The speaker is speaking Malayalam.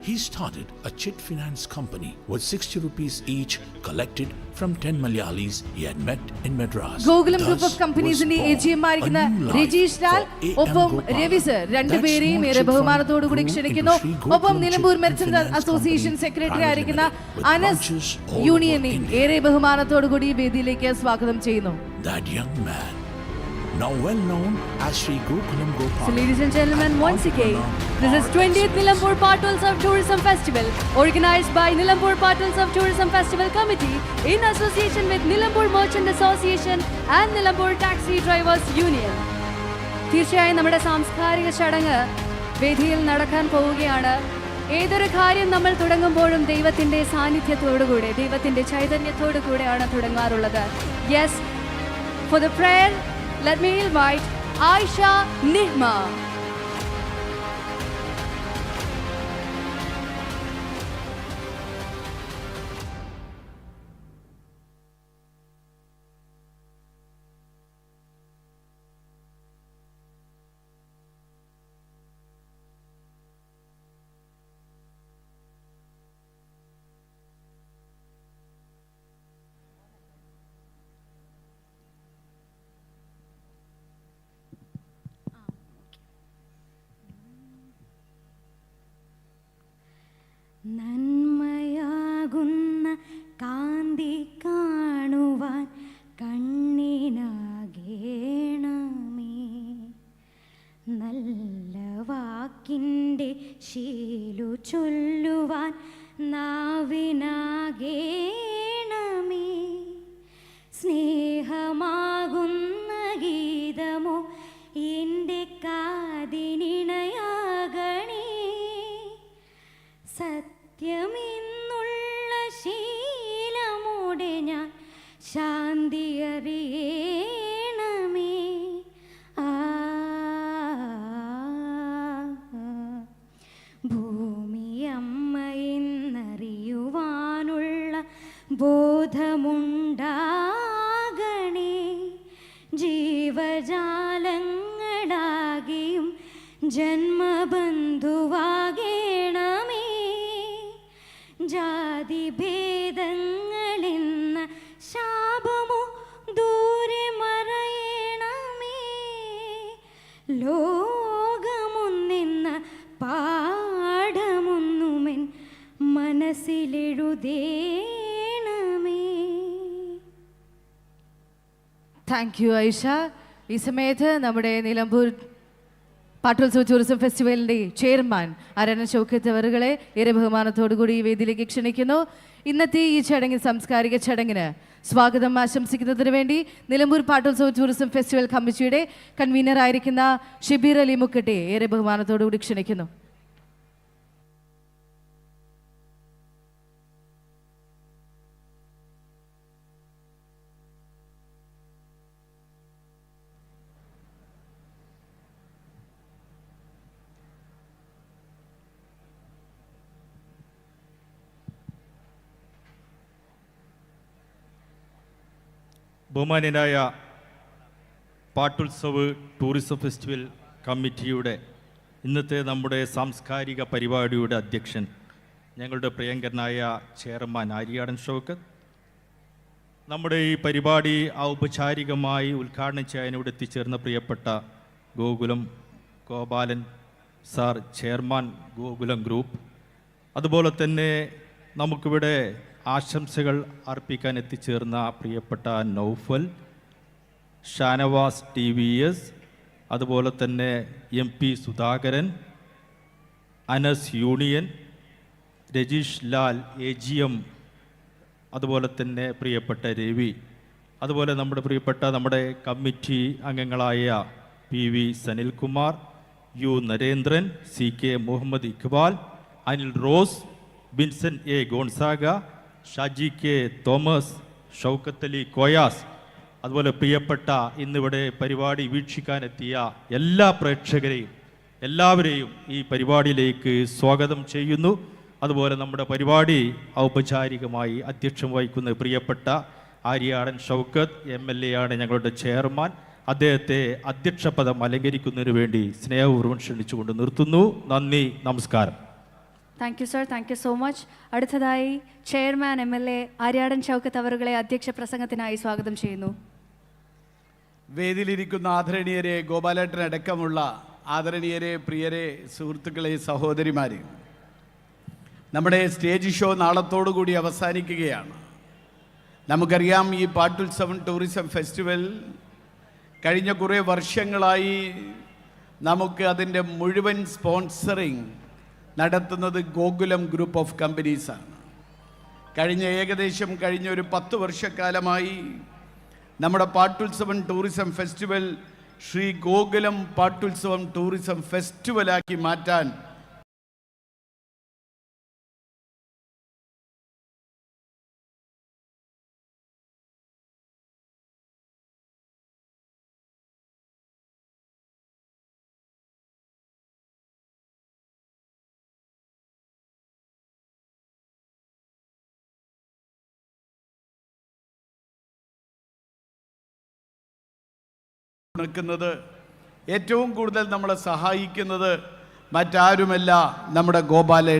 He started a chit finance company with 60 rupees each collected from 10 Malayalis he had met in Madras. Gokulam Group group of കമ്പനീസിന്റെ the AGM born G M ആയിരിക്കുന്ന a Sir, life Rajeesh Lal. ഒപ്പം Nilambur രവി സർ Secretary രണ്ടുപേരെയും Anas ഏറെ chit fund ബഹുമാനത്തോടു കൂടി grew ക്ഷണിക്കുന്നു ഒപ്പം നിലമ്പൂർ മെർച്ചന്റ് അസോസിയേഷൻ സെക്രട്ടറി ആയിരിക്കുന്ന അനസ് യൂണിയനെ ഏറെ ബഹുമാനത്തോടു വേദിയിലേക്ക് സ്വാഗതം ചെയ്യുന്നു That young man, now well known as Sri Gokulam Gopal. So, ladies and gentlemen, once again, this is 20th Nilambur Patals of Tourism Festival, organized by Nilambur Patals of Tourism Festival Committee in association with Nilambur Merchant Association and Nilambur Taxi Drivers Union. തീർച്ചയായും നമ്മുടെ സാംസ്കാരിക ചടങ്ങ് വേദിയിൽ നടക്കാൻ പോവുകയാണ് ഏതൊരു കാര്യം നമ്മൾ തുടങ്ങുമ്പോഴും ദൈവത്തിന്റെ സാന്നിധ്യത്തോടുകൂടെ ദൈവത്തിന്റെ ചൈതന്യത്തോടു കൂടെയാണ് തുടങ്ങാറുള്ളത് yes for the prayer let me invite Aisha Nihma. ചൊല്ലുവാൻ നാവിനാകേണമേ. സ്നേഹമാകുന്ന ബോധമുണ്ടാകണേ ജീവജാലങ്ങളാകെയും ജന്മബന്ധുവാകേണമേ. ജാതിഭേദങ്ങളെന്ന ശാപമോ ദൂരെ മറയണമേ. ലോകമൊന്നെന്ന പാഠമൊന്നുമെൻ മനസ്സിലെഴുതേണമേ താങ്ക് യു ഐഷ ഈ സമയത്ത് നമ്മുടെ നിലമ്പൂർ പാട്ടോത്സവ ടൂറിസം ഫെസ്റ്റിവലിന്റെ ചെയർമാൻ അരണ ഷൗക്കത്ത് അവറുകളെ ഏറെ ബഹുമാനത്തോടു കൂടി ഈ വേദിയിലേക്ക് ക്ഷണിക്കുന്നു. ഇന്നത്തെ ഈ ചടങ്ങിൽ സാംസ്കാരിക ചടങ്ങിന് സ്വാഗതം ആശംസിക്കുന്നതിന് വേണ്ടി നിലമ്പൂർ പാട്ടോത്സവ ടൂറിസം ഫെസ്റ്റിവൽ കമ്മിറ്റിയുടെ കൺവീനർ ആയിരിക്കുന്ന ഷിബീർ അലി മുക്കട്ടെ ഏറെ ബഹുമാനത്തോടു കൂടി ക്ഷണിക്കുന്നു. ബഹുമാന്യനായ പാട്ടുത്സവ് ടൂറിസം ഫെസ്റ്റിവൽ കമ്മിറ്റിയുടെ ഇന്നത്തെ നമ്മുടെ സാംസ്കാരിക പരിപാടിയുടെ അധ്യക്ഷൻ ഞങ്ങളുടെ പ്രിയങ്കരനായ ചെയർമാൻ ആര്യാടൻ ഷൗക്കത്ത് നമ്മുടെ ഈ പരിപാടി ഔപചാരികമായി ഉദ്ഘാടനം ചെയ്യാൻ ഇവിടെ എത്തിച്ചേർന്ന പ്രിയപ്പെട്ട Gokulam Gopalan sir chairman Gokulam group. അതുപോലെ തന്നെ നമുക്കിവിടെ ആശംസകൾ അർപ്പിക്കാൻ എത്തിച്ചേർന്ന പ്രിയപ്പെട്ട Naufal Shanavas T V S അതുപോലെ തന്നെ M P Sudhakaran Anas union Rajeesh Lal A G M അതുപോലെ തന്നെ പ്രിയപ്പെട്ട രവി അതുപോലെ നമ്മുടെ പ്രിയപ്പെട്ട നമ്മുടെ കമ്മിറ്റി അംഗങ്ങളായ P V Sanilkumar U Narendran C K Muhammad Iqbal Anil Rose Binson A Gonzaga Shaji K Thomas Shoukath Ali Koyas അതുപോലെ പ്രിയപ്പെട്ട ഇന്നിവിടെ പരിപാടി വീക്ഷിക്കാനെത്തിയ എല്ലാ പ്രേക്ഷകരെയും എല്ലാവരെയും ഈ പരിപാടിയിലേക്ക് സ്വാഗതം ചെയ്യുന്നു. അതുപോലെ നമ്മുടെ പരിപാടി ഔപചാരികമായി അധ്യക്ഷം വഹിക്കുന്ന പ്രിയപ്പെട്ട Aryadan Shoukath M L A ആണ് ഞങ്ങളുടെ ചെയർമാൻ. അദ്ദേഹത്തെ അധ്യക്ഷ പദം അലങ്കരിക്കുന്നതിന് വേണ്ടി സ്നേഹപൂർവം ക്ഷണിച്ചുകൊണ്ട് നിർത്തുന്നു. നന്ദി നമസ്കാരം. Thank you sir thank you so much അടുത്തതായി chairman M L A Aryadan Shoukath അവറുകളെ അധ്യക്ഷ പ്രസംഗത്തിനായി സ്വാഗതം ചെയ്യുന്നു. വേദിയിലിരിക്കുന്ന ആദരണീയരെ ഗോപാലേട്ടൻ അടക്കമുള്ള ആദരണീയരെ പ്രിയരെ സുഹൃത്തുക്കളെ സഹോദരിമാരെ നമ്മുടെ സ്റ്റേജ് ഷോ നാളത്തോടു കൂടി അവസാനിക്കുകയാണ്. നമുക്കറിയാം ഈ പാട്ടുത്സവം ടൂറിസം ഫെസ്റ്റിവൽ കഴിഞ്ഞ കുറേ വർഷങ്ങളായി നമുക്ക് അതിന്റെ മുഴുവൻ സ്പോൺസറിങ് നടത്തുന്നത് ഗോകുലം ഗ്രൂപ്പ് ഓഫ് കമ്പനീസാണ് കഴിഞ്ഞ ഏകദേശം കഴിഞ്ഞ ഒരു പത്ത് വർഷക്കാലമായി നമ്മുടെ Pattulsavam tourism festival Shri Gokulam Pattulsavam tourism ഫെസ്റ്റിവലാക്കി മാറ്റാൻ നിൽക്കുന്നത് ഏറ്റവും കൂടുതൽ നമ്മളെ സഹായിക്കുന്നത് മറ്റാരുമല്ല നമ്മുടെ ഗോപാല